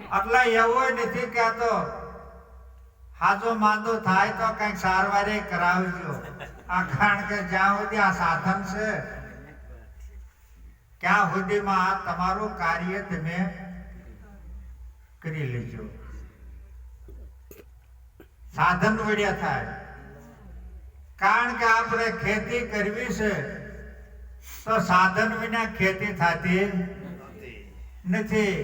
એટલે એવું નથી કહેતો. હાજો માંદો થાય તો કંઈક સારવારે કરાવજો. આ કારણ કે જ્યાં સુધી આ સાધન છે ત્યાં સુધીમાં તમારું કાર્ય તમે કરી લેજો. સાધન વડ્યા થાય. કારણ કે આપણે ખેતી કરવી છે, તો સાધન વિના ખેતી થતી નથી.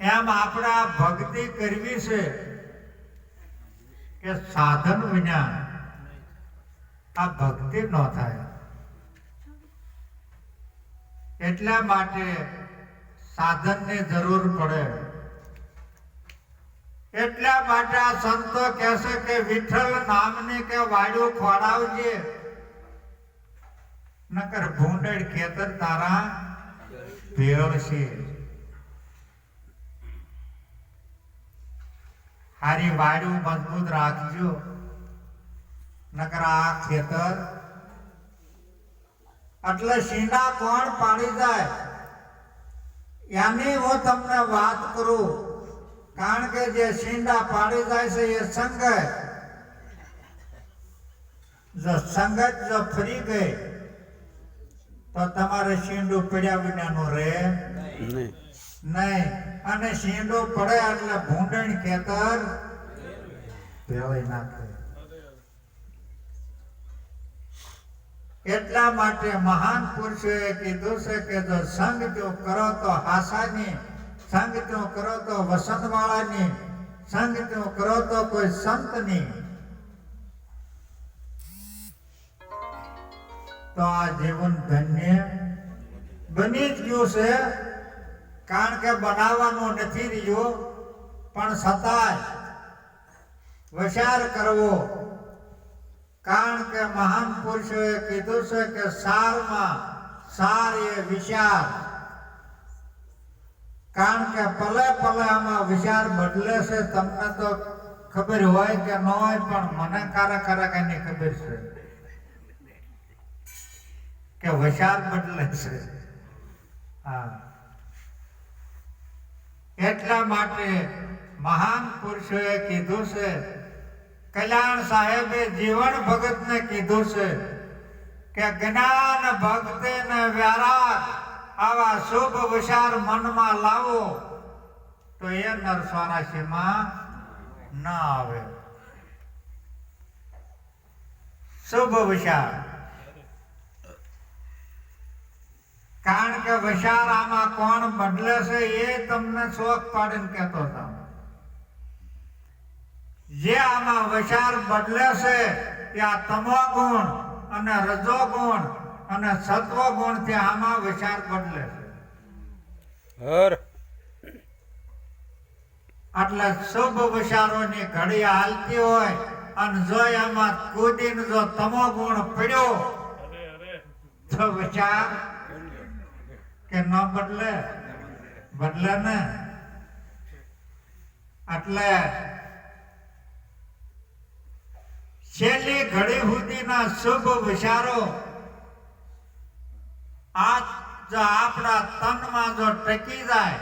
એમ આપણે ભક્તિ કરવી છે કે સાધન વિના આ ભક્તિ ન થાય. એટલા માટે સાધનની જરૂર પડે. એટલા માટે આ સંતો કહેશે કે વિઠ્ઠલ નામની કે વાડું ખોડાવજે નકર ભૂંડળ ખેતર તારા ભેળશે. હારી વાડું મજબૂત રાખજો. નકર આ ખેતર એટલે શીંડા કોણ પાડી જાય? એની હું તમને વાત કરું. કારણ કે જે શીંડા પાડી જાય છે એ સંગત. જો સંગત જો ફરી ગઈ તો તમારે શીંડું પડ્યા વિનાનું રહે નહીં. અને શીંડું પડે એટલે ભૂંડણ ખેતર ભેળવી નાખે. એટલા માટે મહાન પુરુષોએ કીધું છે કે જો સંગ જો કરો તો હાસાની, સંગ જો કરો તો વસંતવાળાની સંગ જો કરો તો કોઈ સંતની. તો આ જીવન ધન્ય બની જ ગયું છે. કારણ કે બનાવવાનું નથી રહ્યો, પણ છતાંય વિચાર કરવો. કારણ કે મહાન પુરુષોએ કીધું છે કે સારમાં સાર એ વિચાર. કારણ કે પલે પલે આમાં વિચાર બદલે છે, તમને તો ખબર હોય કે ન હોય, પણ મને કારા કારા એની ખબર છે કે વિચાર બદલે છે. હા. એટલા માટે મહાન પુરુષોએ કીધું છે, કલ્યાણ સાહેબે જીવન ભગતને કીધું છે કે જ્ઞાન ભક્તિ ને વ્યારાગ આવા શુભ વિચાર મનમાં લાવો. તો એ નર સ્વરાશીમાં ન આવે. શુભ વિચાર કારણ કે વિચાર કોણ બદલે છે એ તમને શોખ પાડીને કહેતો હતો. જે આમાં વિચાર બદલે છે એ આ તમો ગુણ અને રજો ગુણ અને સત્વ ગુણથી આમાં વિચાર બદલે છે. એટલે શુભ વિચારોની ઘડી હાલતી હોય અને જો એમાં કુદીને જો તમો ગુણ પડ્યો તો વિચાર કે ન બદલે બદલે ને એટલે છેલ્લી ઘડી સુધીના શુભ વિચારો આ જો આપણા તનમાં જો ટકી જાય,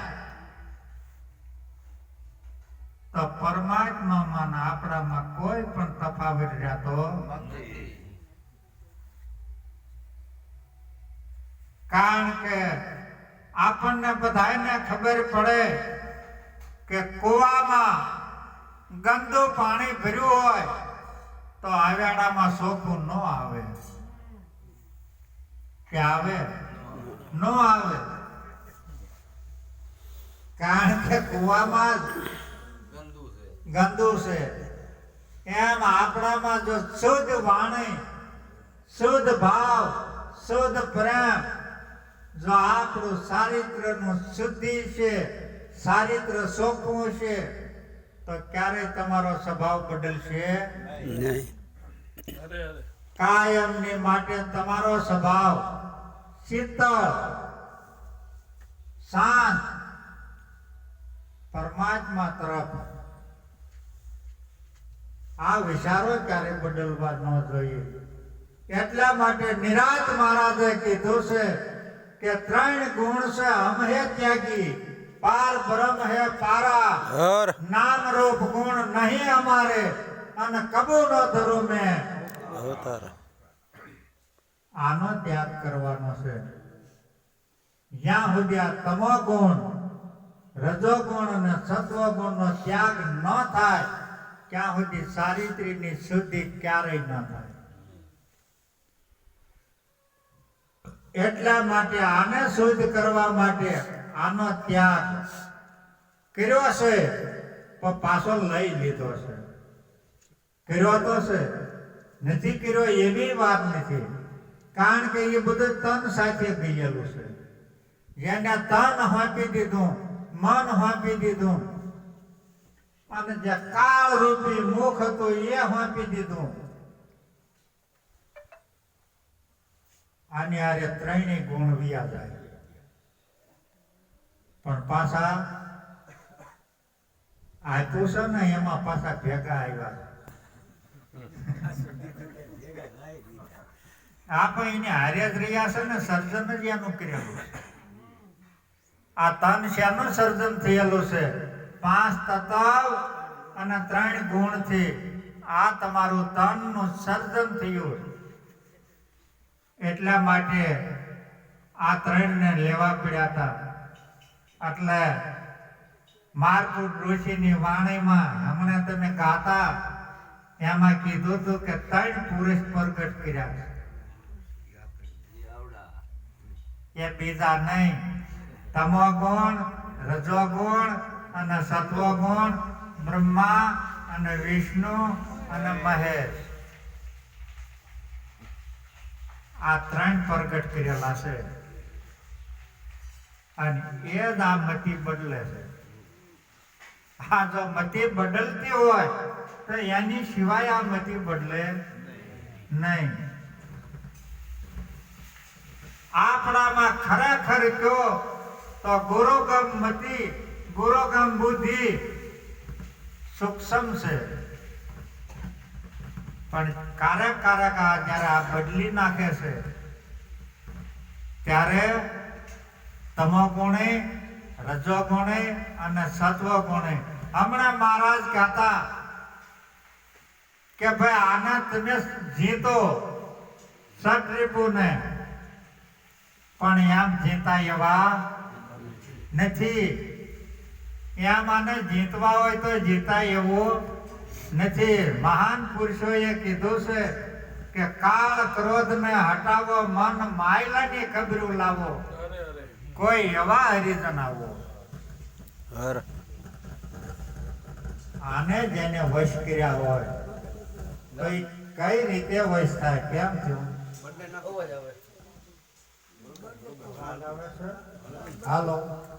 તો પરમાત્મામાં માં આપણામાં કોઈ પણ તફાવત રહેતો કારણ કે આપણને બધાને ખબર પડે કે કૂવામાં ગંદુ પાણી ભર્યું હોય તો આવ્યાડામાં સોખું ન આવે. કે આવે? ન આવે. કારણ કે કૂવામાં ગંદુ છે. એમ આપણામાં જો શુદ્ધ વાણી શુદ્ધ ભાવ શુદ્ધ પ્રેમ જો આપણું ચારિત્રનું શુદ્ધિ છે ચારિત્ર સોંપવું છે તો ક્યારેય તમારો સ્વભાવ બદલશે નહીં. કાયમની માટે તમારો સ્વભાવ શીતળ શાંત પરમાત્મા તરફ. આ વિચારો ક્યારે બદલવા ન જોઈએ? એટલા માટે નિરાત મહારાજે કીધું છે કે ત્રણ ગુણ છે હમ હે ત્યાગી પાર બ્રહ્મ હે પારા. નામ રૂપ ગુણ નહીં અમારે અને કબૂ ન ધરું મેં. આનો ત્યાગ કરવાનો છે. જ્યાં સુધી આ તમો ગુણ રજો ગુણ અને સત્વ ગુણ નો ત્યાગ ન થાય ત્યાં સુધી ચારિત્ર્યની શુદ્ધિ ક્યારેય ન થાય. એટલા માટે આને શુદ્ધ કરવા માટે આનો ત્યાગ કર્યો છે. પણ પાછો લઈ લીધો છે. કર્યો તો છે. નથી કર્યો એવી વાત નથી. કારણ કે એ બધું તન સાથે ગયેલું છે. જેને તન હાંપી દીધું, મન હાંપી દીધું, અને જે કાળ રૂપી મુખ હતું એ હાંપી દીધું. આની આરે ત્રણેય ગુણ વિયા જાય. પણ પાછા આપ્યું છે ને એમાં પાછા ભેગા આવ્યા. આપણે એને હારે જ રહ્યા છે ને સર્જન જ એનું કરેલું છે. આ તન શેનું સર્જન થયેલું છે? પાંચ તત્વ અને ત્રણ ગુણથી આ તમારું તનનું સર્જન થયું. એટલા માટે આ ત્રણને લેવા પડ્યા હતા. એટલે મારકુટ ઋષિની વાણીમાં હમણાં તમે ગાતા એમાં કીધું હતું કે ત્રણ પુરુષ પ્રગટ કર્યા છે. એ બીજા નહીં. તમો ગુણ, રજો ગુણ અને સત્વ ગુણ, બ્રહ્મા અને વિષ્ણુ અને મહેશ. આ ત્રણ પ્રગટ કરેલા છે. અને એ જ આ મતિ બદલે છે. આ જો મતિ બદલતી હોય, તો એની સિવાય આ મતિ બદલે નહીં. આપણામાં ખરેખર કયો, તો ગુરુગમ મતિ, ગુરુગમ બુદ્ધિ સૂક્ષ્મ છે. પણ કારક કારક આ જ્યારે આ બદલી નાખે છે, ત્યારે તમો ગુણે રજો ગુણે અને સત્વ ગુણે હમણાં મહારાજ કહેતા કે ભાઈ આને તમે જીતો સટરીપુને પણ એમ જીતા એવા નથી. એમ આને જીતવા હોય તો જીતા એવું નથી. મહાન પુરુષોએ કીધું છે કે કાળ ક્રોધ ને હટાવો મન માયલાની કબરું લાવો. કોઈ એવા હરિજન આવો. આને જેને વશ કર્યા હોય. તો કઈ રીતે વશ થાય? કેમ થયું? હાલ આવે. છે? હાલો.